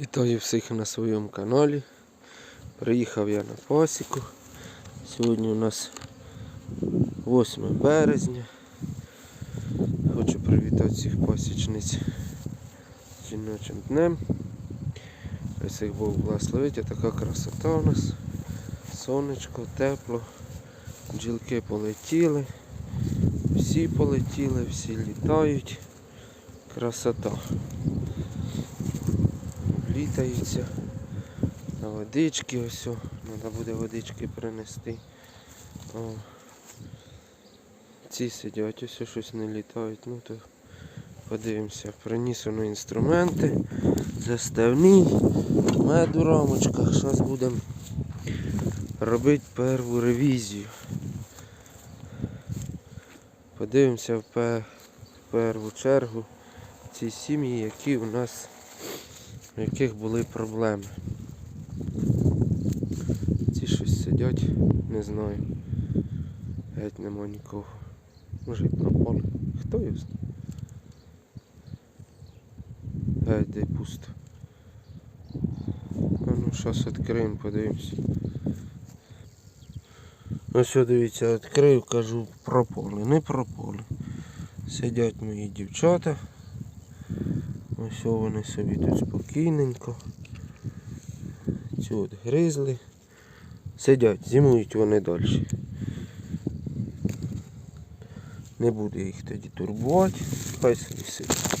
Вітаю всіх на своєму каналі. Приїхав я на пасіку. Сьогодні у нас 8 березня. Хочу привітати всіх пасічниць жіночим днем. Хай Всіх Бог благословить, а така красота у нас. Сонечко, тепло, бджілки полетіли, всі полетіли, всі літають. Красота літаються. На водички ось. Треба буде водички принести. О. Ці сидять, ось щось не літають. Ну то подивимося. Приніс воно інструменти, заставні, мед у рамочках. Зараз будемо робити першу ревізію. Подивимося в першу чергу ці сім'ї, які у нас у яких були проблеми. Ці щось сидять, не знаю. Геть нема нікого. Може і пропали. Хто його? Геть де пусто. А ну зараз відкриємо, подивимося. Ну що дивіться, відкрию, кажу, пропали. Не пропали. Сидять мої дівчата. Ось вони собі тут спокійненько. Цю от гризли. Сидять, зимують вони далі. Не буду їх тоді турбувати. Хай собі сидять.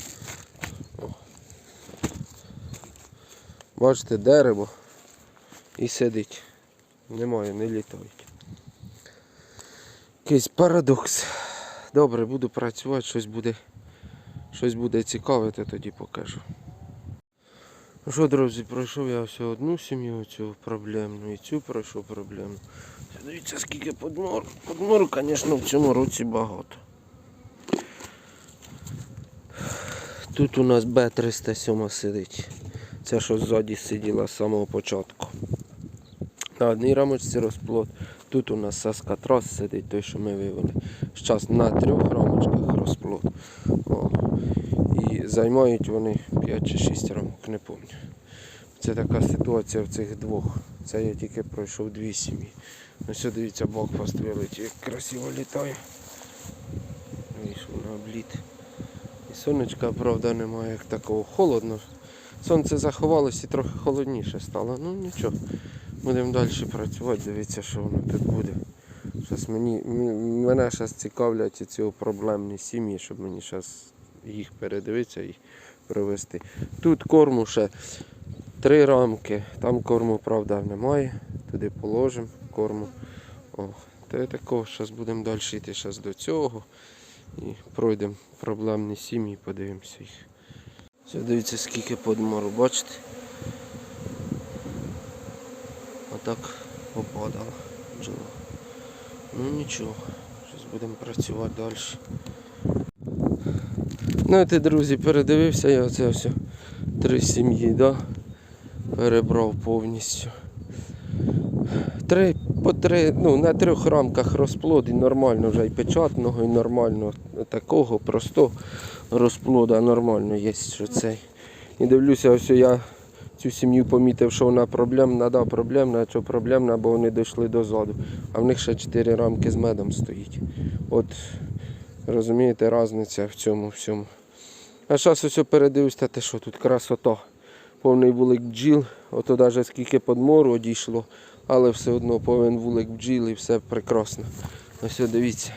Бачите, дерево і сидить. Немає, не літають. Якийсь парадокс. Добре, буду працювати, щось буде щось буде цікаве, то тоді покажу. Ну що, друзі, пройшов я всю одну сім'ю, цю проблемну, і цю пройшов проблемну. Дивіться, скільки подмор. Подмору, звісно, в цьому році багато. Тут у нас Б307 сидить. Це що ззаді сиділа з самого початку. На одній рамочці розплод. Тут у нас саскатрас сидить, той, що ми вивели. Зараз на трьох рамочках розплод. О. І займають вони 5 чи 6 рамок, не пам'ятаю. Це така ситуація в цих двох. Це я тільки пройшов дві сім'ї. Ось дивіться, бокфаст вилетів, як красиво літає. Вийшов на обліт. І сонечка, правда, немає як такого. Холодно. Сонце заховалося і трохи холодніше стало. Ну нічого. Будемо далі працювати, дивіться, що воно тут буде. Щас мені, мене зараз цікавлять ці проблемні сім'ї, щоб мені зараз їх передивитися і провести. Тут корму ще три рамки, там корму, правда, немає. Туди положимо корму. О, я такого, зараз будемо далі йти зараз до цього. І пройдемо проблемні сім'ї, подивимося їх. Все, дивіться, скільки подмору, бачите? Отак попадало бджола. Ну нічого, зараз будемо працювати далі. Ну ти, друзі, передивився я оце все три сім'ї, да? перебрав повністю. Три по три, ну, на трьох рамках розплод і нормально вже і печатного, і нормально такого простого розплода нормально є, що цей. І дивлюся, ось я цю сім'ю помітив, що вона проблемна, да, проблемна, що проблемна, бо вони дійшли дозаду. А в них ще чотири рамки з медом стоїть. От розумієте, різниця в цьому всьому. А зараз ось передивлюсь, те що тут красота. Повний вулик бджіл, ото навіть скільки подмору одійшло, але все одно повен вулик бджіл і все прекрасно. Ось дивіться.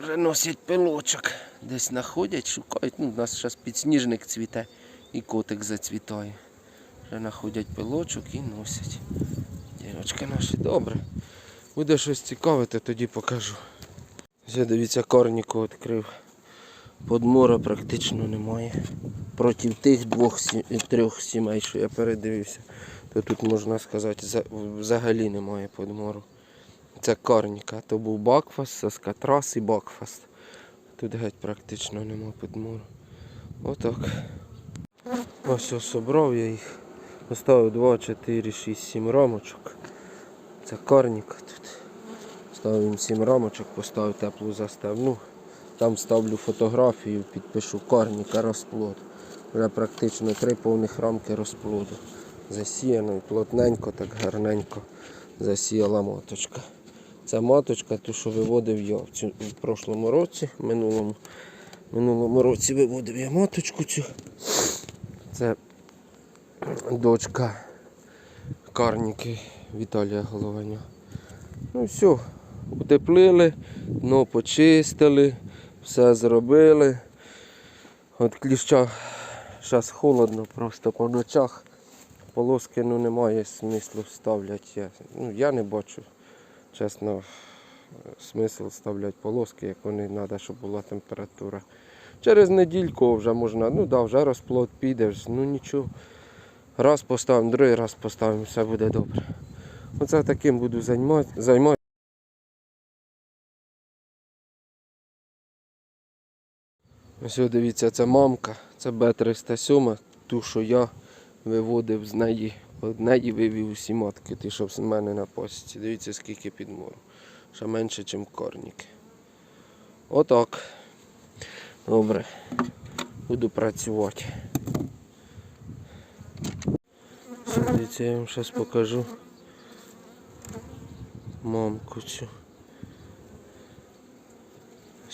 Вже носять пилочок. Десь знаходять, шукають. Ну, у нас зараз підсніжник цвіте і котик зацвітає. Вже знаходять пилочок і носять. Дівочки наші, добре. Буде щось цікаве, то тоді покажу. Все, дивіться, корніку відкрив. Подмора практично немає. Проти тих двох трьох сімей, що я передивився, то тут можна сказати, взагалі немає подмору. Це корніка. То був бакфаст, саскатрас і бакфаст. Тут геть практично нема подмору. Отак. Ось ось я їх. Поставив 2, 4, 6, 7 рамочок. Це карніка тут. Ставив їм 7 рамочок, поставив теплу заставну. Там ставлю фотографію, підпишу карніка розплод. Вже практично три повних рамки розплоду. Засіяно і плотненько, так гарненько засіяла маточка. Це маточка, ту, що виводив я в, цю, в прошлому році, минулому, минулому році виводив я маточку цю. Це дочка карніки Віталія Голованя. Ну все, утеплили, дно почистили, все зробили. От кліща зараз холодно, просто по ночах полоски ну, немає смислу ставляти. Я, ну, я не бачу, чесно, смисл ставляти полоски, як вони треба, щоб була температура. Через недільку вже можна, ну да, вже розплод піде, ну нічого. Раз поставимо, другий раз поставимо, все буде добре. Оце таким буду займати. Ось дивіться, це мамка, це Б307, ту, що я виводив з неї. Неї вивів усі матки, ті, що в мене на посіці. Дивіться, скільки підмору. Ще менше, ніж корніки. Отак. Добре. Буду працювати. Дивіться, я вам зараз покажу мамку цю.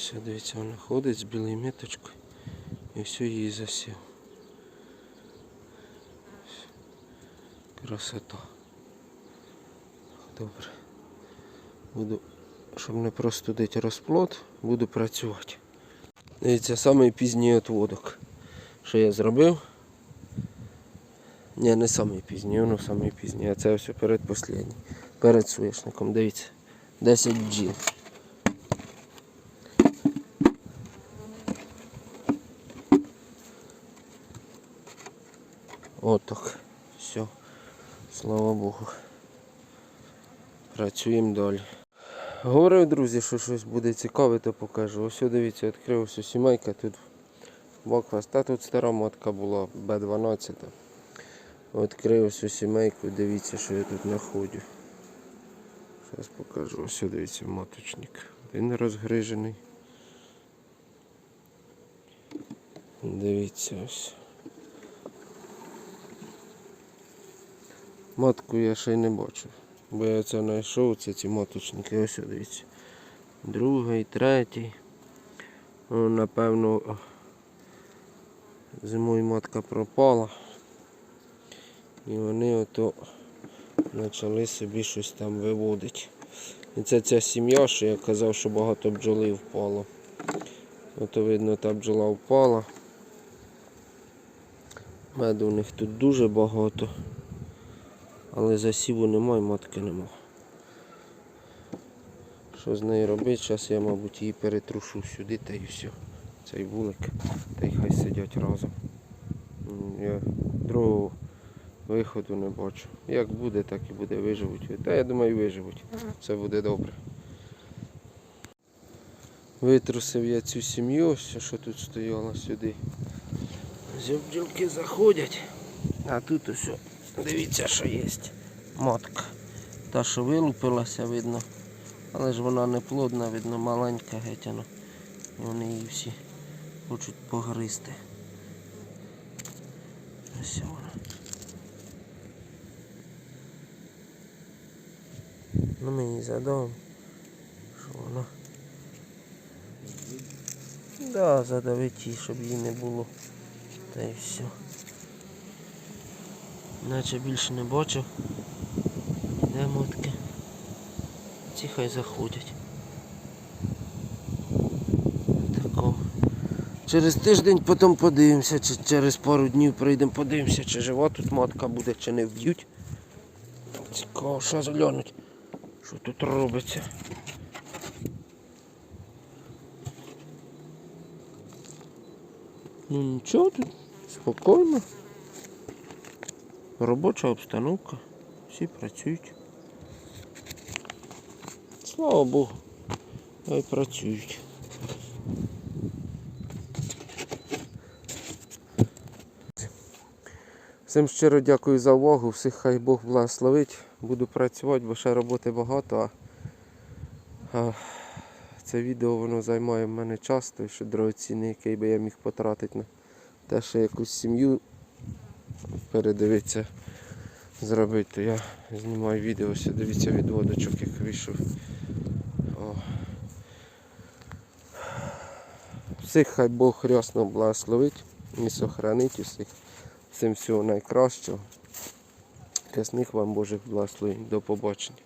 Все, дивіться, вона ходить з білою міточкою і все її засів. Красота. Добре. Буду, щоб не простудити розплод, буду працювати. Дивіться, самий пізній отводок, що я зробив. Ні, не самий пізній, воно самий пізній, а це все перед послідній. Перед соняшником, дивіться. 10 бджіл. Отак. Все. Слава Богу. Працюємо далі. Говорив, друзі, що щось буде цікаве, то покажу. Ось дивіться, відкрився сімейка тут. Боквас. Та тут стара матка була Б12. Відкрив всю сімейку, дивіться, що я тут знаходжу. Зараз покажу. Ось дивіться, маточник. Він розгрижений. Дивіться ось. Матку я ще й не бачив. Бо я це знайшов, це ці маточники, ось дивіться. Другий, третій. Ну, напевно, зимою матка пропала. І вони ото почали собі щось там виводити. І це ця сім'я, що я казав, що багато бджоли впало. Ото видно, та бджола впала. Меду у них тут дуже багато. Але засіву немає, матки нема. Що з нею робити? Зараз я, мабуть, її перетрушу сюди та і все. Цей вулик. Та й хай сидять разом. Я другого виходу не бачу. Як буде, так і буде виживуть. Та я думаю, виживуть. Все буде добре. Витрусив я цю сім'ю, ось, що тут стояла сюди. Ось бджілки заходять. А тут ось, дивіться, що є. Матка. Та, що вилупилася, видно. Але ж вона не плодна, видно, маленька гетяна. І вони її всі хочуть погризти. Ось вона. Ну ми її задавимо, що вона. Да, задавить її, щоб її не було. Та й все. Наче більше не бачу. Де мотки? Ці хай заходять. Тако. Через тиждень потім подивимося, чи через пару днів прийдемо, подивимося, чи жива тут матка буде, чи не вб'ють. Цікаво, що заглянуть, що тут робиться. Ну нічого тут, спокійно. Робоча обстановка. Всі працюють. Слава Богу. Хай працюють. Всім щиро дякую за увагу. Всіх хай Бог благословить. Буду працювати, бо ще роботи багато. А, це відео воно займає в мене час, той що дорогоцінний, який би я міг потратити на, те, що якусь сім'ю передивитися, зробити, я знімаю відео, ось дивіться відводочок, як вийшов. О. Всіх хай Бог рясно благословить і сохранить усіх. Всім всього найкращого. Рясних вам Божих благословень. До побачення.